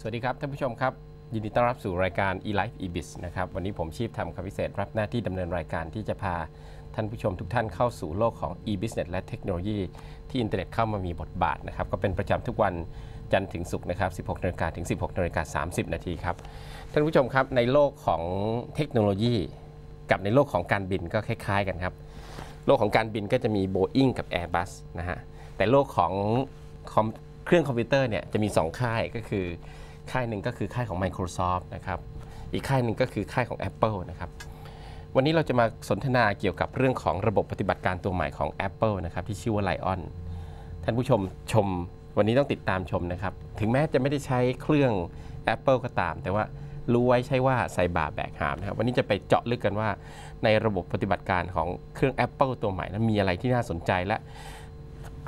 สวัสดีครับท่านผู้ชมครับ ยินดีต้อนรับสู่รายการ eLife eBiz นะครับวันนี้ผมชีพทำคำพิเศษรับหน้าที่ดำเนินรายการที่จะพาท่านผู้ชมทุกท่านเข้าสู่โลกของ e-business และเทคโนโลยีที่อินเทอร์เน็ตเข้ามามีบทบาทนะครับก็เป็นประจำทุกวันจันทร์ถึงศุกร์นะครับ 16นาฬิกาถึง 16นาฬิกา30 นาทีครับ ท่านผู้ชมครับในโลกของเทคโนโลยี กับในโลกของการบินก็คล้าย ๆ กันครับ โลกของการบินก็จะมี Boeing กับ Airbus นะฮะแต่โลกของคอมเครื่องคอมพิวเตอร์เนี่ยจะมี 2 ค่ายก็คือ ค่ายหนึ่งก็คือค่ายของ Microsoft นะครับอีกค่ายหนึ่งก็คือค่ายของ Apple นะครับวันนี้เราจะมาสนทนาเกี่ยวกับเรื่องของระบบปฏิบัติการตัวใหม่ของ Apple นะครับที่ชื่อว่า Lion ท่านผู้ชมชมวันนี้ต้องติดตามชมนะครับ ถึงแม้จะไม่ได้ใช้เครื่อง Apple ก็ตาม แต่ว่ารู้ไว้ใช่ว่าใส่บาแบกหามนะครับวันนี้จะไปเจาะลึกกันว่า ในระบบปฏิบัติการของเครื่อง Apple ตัวใหม่นั้นมีอะไรที่น่าสนใจและ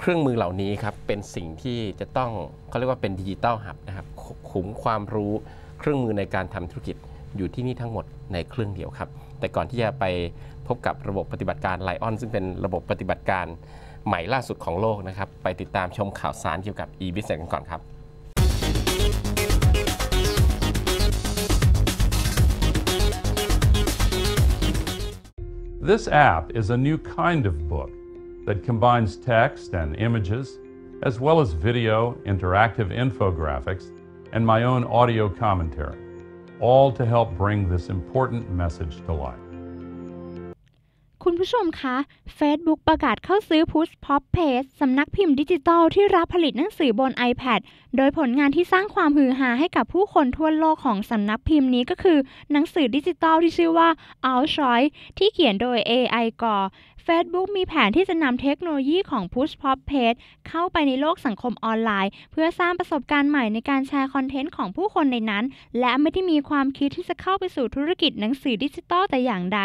เครื่องมือเหล่านี้ครับเป็นสิ่งที่จะต้องเขาเรียกว่าเป็นดิจิตอลหับนะครับขุมความรู้เครื่องมือในการทำธุรกิจอยู่ที่นี่ทั้งหมดในเครื่องเดียวครับ แต่ก่อนที่จะไปพบกับระบบปฏิบัติการไลออนซึ่งเป็นระบบปฏิบัติการใหม่ล่าสุดของโลกนะครับ ไปติดตามชมข่าวสารเกี่ยวกับ e-business กันก่อนครับ This app is a new kind of book that combines text and images, as well as video, interactive infographics, and my own audio commentary, all to help bring this important message to life. คุณผู้ชมคะ Facebook ประกาศเข้าซื้อ Push Pop Page สำนักพิมพ์ดิจิตอลที่รับผลิตหนังสือบน iPad โดยผลงานที่สร้างความฮือฮาให้กับผู้คนทั่วโลกของสำนักพิมพ์นี้ก็คือ หนังสือดิจิตอลที่ชื่อว่า Out Choice ที่เขียนโดย AI กอ Facebook มีแผนที่จะนำเทคโนโลยีของ Push Pop Page เข้าไปในโลกสังคมออนไลน์ เพื่อสร้างประสบการณ์ใหม่ในการแชร์คอนเทนต์ของผู้คนในนั้น และไม่ได้มีความคิดที่จะเข้าไปสู่ธุรกิจหนังสือดิจิตอลแต่อย่างใด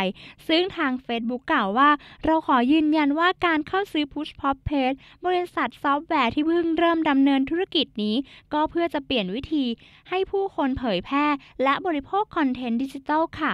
ซึ่งทาง Facebook กล่าวว่า เราขอยืนยันว่าการเข้าซื้อ Push Pop Page บริษัทซอฟต์แวร์ที่เพิ่งเริ่มดำเนินธุรกิจนี้ ก็เพื่อจะเปลี่ยนวิธี ให้ผู้คนเผยแพร่ และบริโภคคอนเทนต์ดิจิทัลค่ะ